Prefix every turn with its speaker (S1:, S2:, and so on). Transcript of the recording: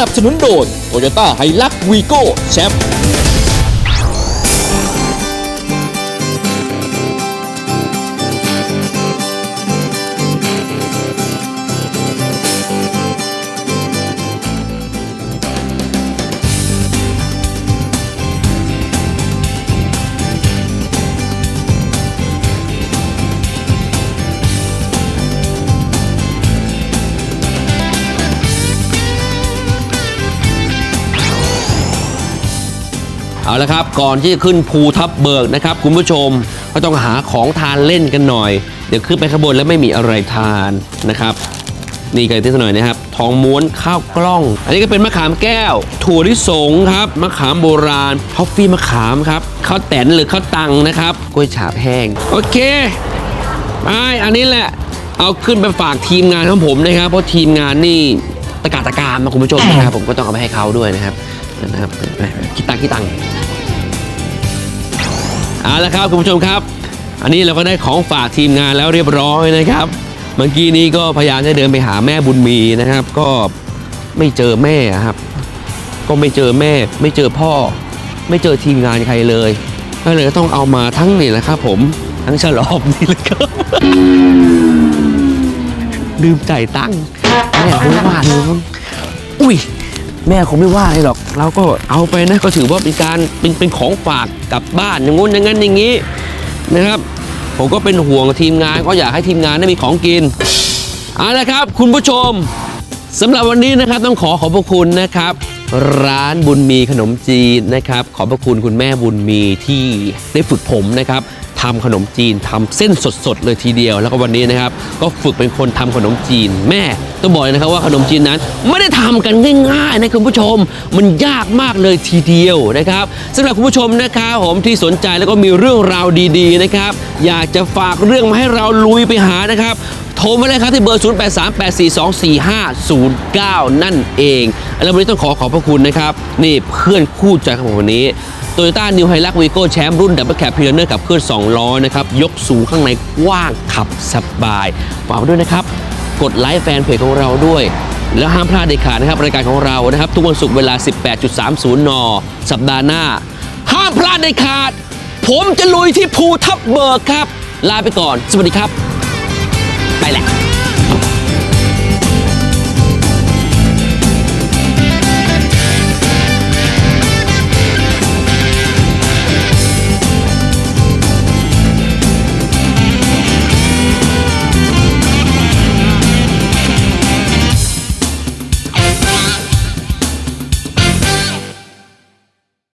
S1: นับสนุนโดย Toyota h i l u x Vigo แชมป์
S2: เอาละครับก่อนที่จะขึ้นภูทับเบิกนะครับคุณผู้ชมก็ต้องหาของทานเล่นกันหน่อย เดี๋ยวขึ้นไปข้างบนแล้วไม่มีอะไรทานนะครับนี่กันที่สหน่อยนะครับทองม้วนข้าวกล้อง อันนี้ก็เป็นมะขามแก้ว ถั่วลิสงครับมะขามโบราณท็อฟฟี่มะขามครับข้าวแตนหรือข้าวตังนะครับกล้วยฉาบแห้งโอเคไปอันนี้แหละเอาขึ้นไปฝากทีมงานของผมนะครับ เพราะทีมงานนี่ตะการตะการมาคุณผู้ชมนะครับผมก็ต้องเอาไปให้เขาด้วยนะครับ นะครับไปคิดตังคิดตังเอาละครับคุณผู้ชมครับ อันนี้เราก็ได้ของฝากทีมงานแล้วเรียบร้อยนะครับ เมื่อกี้นี้ก็พยายามจะเดินไปหาแม่บุญมีนะครับ ก็ไม่เจอแม่ครับ ก็ไม่เจอแม่ ไม่เจอพ่อ ไม่เจอทีมงานใครเลยก็เลยต้องเอามาทั้งนี่แหละครับ ผมทั้งฉลอมนี่แหละครับ ลืมจ่ายตังค์แม่คงไม่ว่าเลยมั้งอุ้ย แม่คงไม่ว่าอะไรหรอก เราก็เอาไปนะก็ถือว่าเป็นการเป็นเป็นของฝากกลับบ้านอย่างงู้นอย่างนั้นอย่างนี้นะครับ ผมก็เป็นห่วงทีมงานก็อยากให้ทีมงานได้มีของกินเอาละครับ คุณผู้ชมสำหรับวันนี้นะครับต้องขอขอบพระคุณนะครับ ร้านบุญมีขนมจีนนะครับ ขอบพระคุณคุณแม่บุญมีที่ได้ฝึกผมนะครับ ทำขนมจีนทำเส้นสดๆเลยทีเดียว แล้วก็วันนี้นะครับ ก็ฝึกเป็นคนทำขนมจีน แม่ต้องบอกเลยนะครับว่าขนมจีนนั้นไม่ได้ทำกันง่ายๆนะคุณผู้ชม มันยากมากเลยทีเดียวนะครับสำหรับคุณผู้ชมนะครับผมที่สนใจแล้วก็มีเรื่องราวดีๆนะครับ อยากจะฝากเรื่องมาให้เราลุยไปหานะครับ โทรมาเลยครับที่เบอร์ 0838424509 นั่นเองแล้ววันนี้ต้องขอขอบพระคุณนะครับ นี่เพื่อนคู่ใจของผมวันนี้โตโยต้านิวไฮลักวีโก้แชมป์รุ่นดับเบิลแคปพีเนอร์กับเครื่อง2ล้อนะครับ ยกสูงข้างในกว้างขับสบายฝากด้วยนะครับ กดไลค์แฟนเพจของเราด้วย แล้วห้ามพลาดเด็ดขาดนะครับ รายการของเรานะครับ ทุกวันศุกร์เวลา 18.30 น สัปดาห์หน้า ห้ามพลาดเด็ดขาด ผมจะลุยที่ภูทับเบิกครับ ลาไปก่อน สวัสดีครับ ไปแหละ